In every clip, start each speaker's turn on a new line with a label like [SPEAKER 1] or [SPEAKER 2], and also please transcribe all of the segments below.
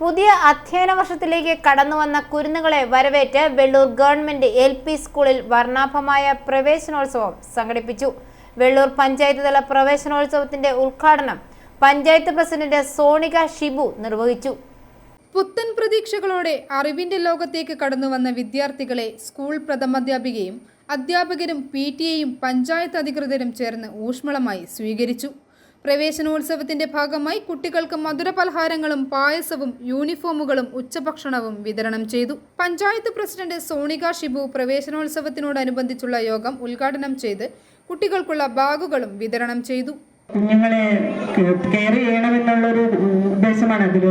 [SPEAKER 1] പുതിയ അധ്യയന വർഷത്തിലേക്ക് കടന്നുവന്ന കുരുന്നുകളെ വരവേറ്റ് വെള്ളൂർ ഗവൺമെന്റ് എൽ പി സ്കൂളിൽ വർണാഭമായ പ്രവേശനോത്സവം സംഘടിപ്പിച്ചു. വെള്ളൂർ പഞ്ചായത്ത് തല പ്രവേശനോത്സവത്തിന്റെ ഉദ്ഘാടനം പഞ്ചായത്ത് പ്രസിഡന്റ് സോണിക ഷിബു നിർവഹിച്ചു.
[SPEAKER 2] പുത്തൻ പ്രതീക്ഷകളോടെ അറിവിന്റെ ലോകത്തേക്ക് കടന്നുവന്ന വിദ്യാർത്ഥികളെ സ്കൂൾ പ്രഥമാധ്യാപികയും അധ്യാപകരും പി ടി എയും പഞ്ചായത്ത് അധികൃതരും ചേർന്ന് ഊഷ്മളമായി സ്വീകരിച്ചു. പ്രവേശനോത്സവത്തിന്റെ ഭാഗമായി കുട്ടികൾക്ക് മധുരപലഹാരങ്ങളും പായസവും യൂണിഫോമുകളും ഉച്ചഭക്ഷണവും വിതരണം ചെയ്തു. പഞ്ചായത്ത് പ്രസിഡന്റ് സോണിക ഷിബു പ്രവേശനോത്സവത്തിനോടനുബന്ധിച്ചുള്ള യോഗം ഉദ്ഘാടനം ചെയ്ത് കുട്ടികൾക്കുള്ള ബാഗുകളും വിതരണം ചെയ്തു.
[SPEAKER 3] കുഞ്ഞുങ്ങളെ കെയർ ചെയ്യണമെന്നുള്ളൊരു ഉദ്ദേശമാണ് അതിൽ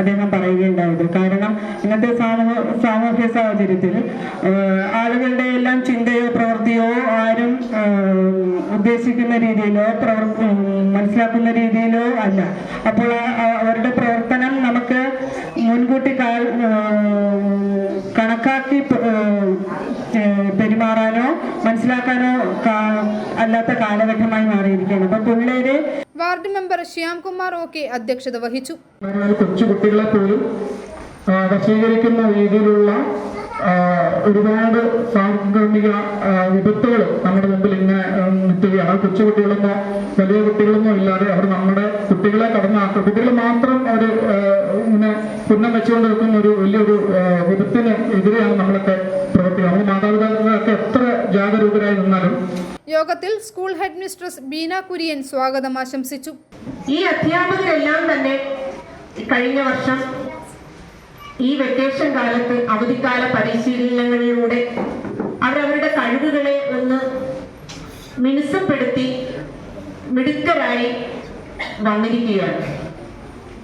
[SPEAKER 3] അദ്ദേഹം പറയുകയുണ്ടായത്. കാരണം ഇന്നത്തെ സാമൂഹ സാമൂഹ്യ സാഹചര്യത്തിൽ ആളുകളുടെ എല്ലാം ചിന്തയോ പ്രവൃത്തിയോ ആരും ഉദ്ദേശിക്കുന്ന രീതിയിലോ പ്രവർ ഉം, മനസ്സിലാക്കുന്ന രീതിയിലോ അല്ല. അപ്പോൾ അവരുടെ പ്രവർത്തനം നമുക്ക് മുൻകൂട്ടി കണക്കാക്കി പെരുമാറാനോ മനസ്സിലാക്കാനോ അല്ലാത്ത കാലഘട്ടമായി മാറിയിരിക്കുകയാണ്. അപ്പൊ പിള്ളേര്
[SPEAKER 2] ward member Shyamkumar Kumar okay അധ്യക്ഷത വഹിച്ചു.
[SPEAKER 4] കൊച്ചുകുട്ടികളെ കൊച്ചു കുട്ടികളെ പോലും വശീകരിക്കുന്ന രീതിയിലുള്ള ഒരുപാട് സാംക്രമിക വിപത്തുകൾ നമ്മുടെ മുമ്പിൽ ഇങ്ങനെ നിൽക്കുകയാണ്. കൊച്ചുകുട്ടികളൊന്നോ കൊച്ചു കുട്ടികളെന്നോ വലിയ കുട്ടികളെന്നോ ഇല്ലാതെ അവർ നമ്മുടെ കുട്ടികളെ കടന്നാക്കുക കുട്ടികൾ മാത്രം ഒരു ആ, ഇങ്ങനെ പുന്നം വെച്ചുകൊണ്ട് നിൽക്കുന്ന ഒരു വലിയൊരു വിപത്തിന് എതിരെയാണ് നമ്മളൊക്കെ പ്രവർത്തിക്കുക നമ്മൾ മാതാപിതാക്കളൊക്കെ എത്ര ജാഗരൂകരായി നിന്നാലും.
[SPEAKER 2] യോഗത്തിൽ school head mistress Beena Kurian സ്വാഗതം ആശംസിച്ചു.
[SPEAKER 5] ഈ അധ്യാപകരെല്ലാം തന്നെ കഴിഞ്ഞ വർഷം ഈ വെക്കേഷൻ കാലത്ത് അവധിക്കാല പരിശീലനങ്ങളിലൂടെ അവരവരുടെ കഴിവുകളെ ഒന്ന് മിനുസപ്പെടുത്തി മിടുക്കരായി വന്നിരിക്കുകയാണ്.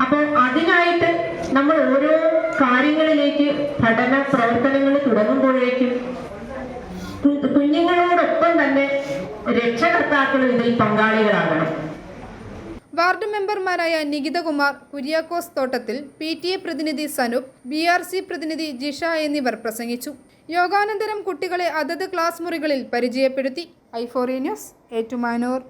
[SPEAKER 5] അപ്പോൾ അതിനായിട്ട് നമ്മൾ ഓരോ കാര്യങ്ങളിലേക്ക് പഠന പ്രവർത്തനങ്ങൾ തുടങ്ങുമ്പോഴേക്കും കുഞ്ഞുങ്ങളോടൊപ്പം തന്നെ രക്ഷകർത്താക്കളും ഇതിൽ പങ്കാളികളാകണം.
[SPEAKER 2] വാർഡ് മെമ്പർമാരായ നികിതകുമാർ കുര്യാക്കോസ് തോട്ടത്തിൽ പി ടി എ പ്രതിനിധി സനൂപ് ബി ആർ സി പ്രതിനിധി ജിഷ എന്നിവർ പ്രസംഗിച്ചു. യോഗാനന്തരം കുട്ടികളെ അതത് ക്ലാസ് മുറികളിൽ പരിചയപ്പെടുത്തി. ഐഫോറി ന്യൂസ് ഏറ്റുമാനൂർ.